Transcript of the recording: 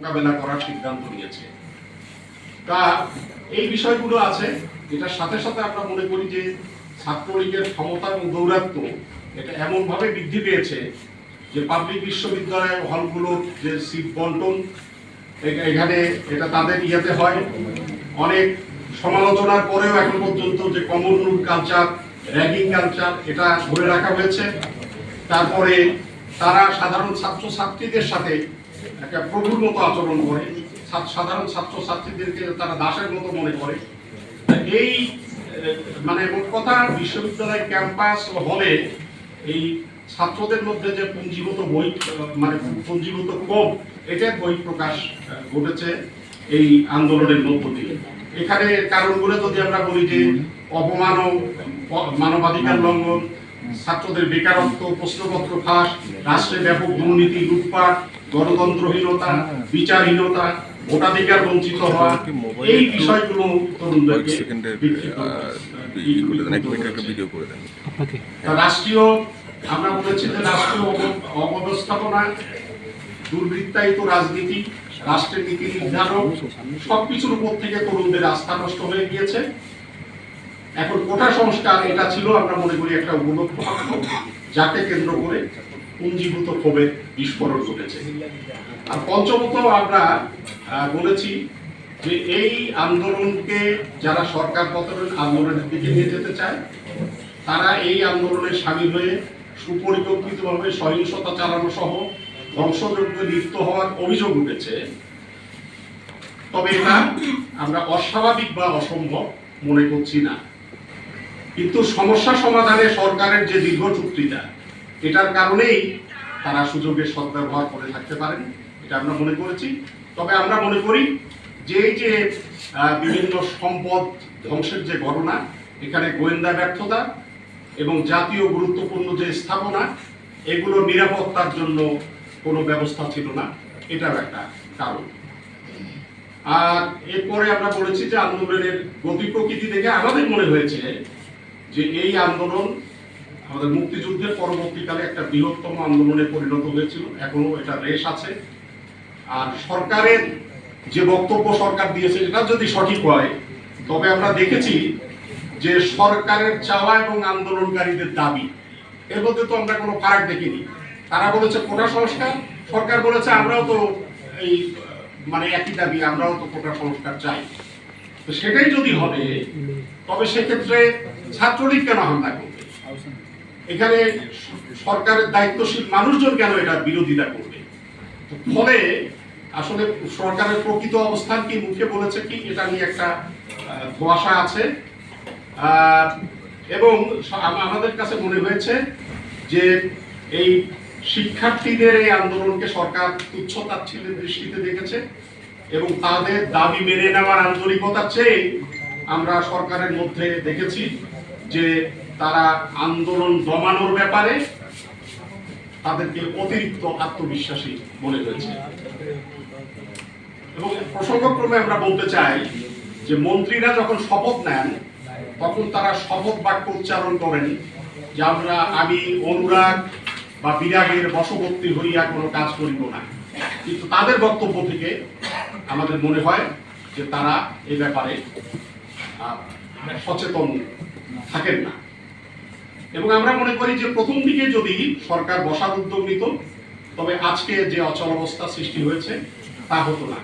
মোকাবেলা করার সিদ্ধান্ত নিয়েছে। তা এই বিষয়গুলো আছে এটার সাথে সাথে আমরা মনে করি যে ছাত্রলীগের ক্ষমতা এবং দৌরাত্ম এটা এমনভাবে বৃদ্ধি পেয়েছে যে পাবলিক বিশ্ববিদ্যালয় হলগুলোর যে সিট বন্টন এখানে এটা তাদের ইয়েতে হয়। অনেক সমালোচনার পরেও এখন পর্যন্ত যে common room culture, ragging culture, এটা ধরে রাখা হয়েছে। তারপরে তারা সাধারণ ছাত্র ছাত্রীদের সাথে একটা প্রভুর মতো আচরণ করে সাধারণ ছাত্র ছাত্রীদেরকে তারা দাসের মতো মনে করে। এই মানে মোট কথা, বিশ্ববিদ্যালয় ক্যাম্পাস হলে এই ছাত্রদের মধ্যে যে পুঞ্জীভূত বই মানে পুঞ্জীভূত ক্ষোভ এটার বই প্রকাশ ঘটেছে এই আন্দোলনের মধ্য দিয়ে। এখানে কারণগুলো যদি আমরা বলি যে অপমান মানবাধিকার লঙ্ঘন ছাত্রদের বেকারত্ব প্রশ্নপত্র ফাঁস রাষ্ট্রে ব্যাপক দুর্নীতি লুটপাট গণতন্ত্রহীনতা বিচারহীনতা ভোটাধিকার বঞ্চিত হওয়া এই বিষয়গুলো রাষ্ট্রীয় আমরা বলেছি যে রাষ্ট্রীয় অব- অব্যবস্থাপনা দুর্বৃত্তায়িত রাজনীতি রাষ্ট্রের নীতি নির্ধারণ সবকিছুর উপর থেকে তরুণদের আস্থা নষ্ট হয়ে গিয়েছে। এখন কোটা সংস্কার এটা ছিল, আমরা মনে করি একটা উপলক্ষ যাকে কেন্দ্র করে পুঞ্জীভূত ক্ষোভের বিস্ফোরণ ঘটেছে। আর পঞ্চমত আমরা বলেছি যে এই আন্দোলনকে যারা সরকার পতনের আন্দোলনের দিকে নিয়ে যেতে চায়, তারা এই আন্দোলনে সামিল হয়ে সুপরিকল্পিতভাবে সহিংসতা চালানো সহ ধ্বংসযজ্ঞে লিপ্ত হওয়ার অভিযোগ উঠেছে। তবে এটা আমরা অস্বাভাবিক বা অসম্ভব মনে করছি না। কিন্তু সমস্যা সমাধানে সরকারের যে দীর্ঘ চুক্তিটা, এটার কারণেই তারা সুযোগের সদ্ব্যবহার করে থাকতে পারেন, এটা আমরা মনে করেছি। তবে আমরা মনে করি যে যে বিভিন্ন সম্পদ ধ্বংসের যে ঘটনা, এখানে গোয়েন্দা ব্যর্থতা এবং জাতীয় গুরুত্বপূর্ণ যে স্থাপনা এগুলো নিরাপত্তার জন্য কোনো ব্যবস্থা ছিল না, এটাও একটা কারণ। আর এরপরে আমরা বলেছি যে আন্দোলনের গতি প্রকৃতি দেখে আমাদের মনে হয়েছে যে এই আন্দোলন আমাদের মুক্তিযুদ্ধের পরবর্তীকালে একটা বৃহত্তম আন্দোলনে পরিণত হয়েছিল। এখনও এটা রেশ আছে। আর সরকারের যে বক্তব্য সরকার দিয়েছে এটা যদি সঠিক হয়, তবে আমরা দেখেছি যে সরকারের চাওয়া এবং আন্দোলনকারীদের দাবি, এর মধ্যে তো আমরা কোনো ফারাক দেখিনি। তারা বলেছে কোটা সংস্কার, সরকার বলেছে আমরাও তো এই মানে একই দাবি, আমরাও তো কোটা সংস্কার চাই। তো সেটাই যদি হবে, তবে সেক্ষেত্রে ছাত্রলীগ কেন হামলা করবে? এখানে সরকারের দায়িত্বশীল মানুষজন কেন এটা বিরোধিতা করবে? ফলে আসলে সরকারের প্রকৃত অবস্থান কি মুখে বলেছে কি, এটা নিয়ে একটা ধোঁয়াশা আছে। এবং আমাদের কাছে মনে হয়েছে যে এই শিক্ষার্থীদের এই আন্দোলনকে সরকার তুচ্ছ তাচ্ছিল্যের দৃষ্টিতে দেখেছে। এবং তাদের দাবি মেনে নেওয়ার আন্তরিকতার চেয়ে আমরা সরকারের মধ্যে দেখেছি যে তারা আন্দোলন দমানোর ব্যাপারে তাদেরকে অতিরিক্ত আত্মবিশ্বাসী মনে হয়েছে। এবং প্রসঙ্গক্রমে আমরা বলতে চাই যে মন্ত্রীরা যখন শপথ নেন, তখন তারা শপথ বাক্য উচ্চারণ করেন যে আমরা, আমি অনুরাগ বা বিরাগের বশবর্তী হইয়া কোনো কাজ করিব না। কিন্তু তাদের বক্তব্য থেকে আমাদের মনে হয় যে তারা এই ব্যাপারে আহ, সচেতন থাকেন না। এবং আমরা মনে করি যে প্রথম দিকে যদি সরকার বসার উদ্যোগ নিত তবে আজকে যে অচল অবস্থা সৃষ্টি হয়েছে তা হতো না।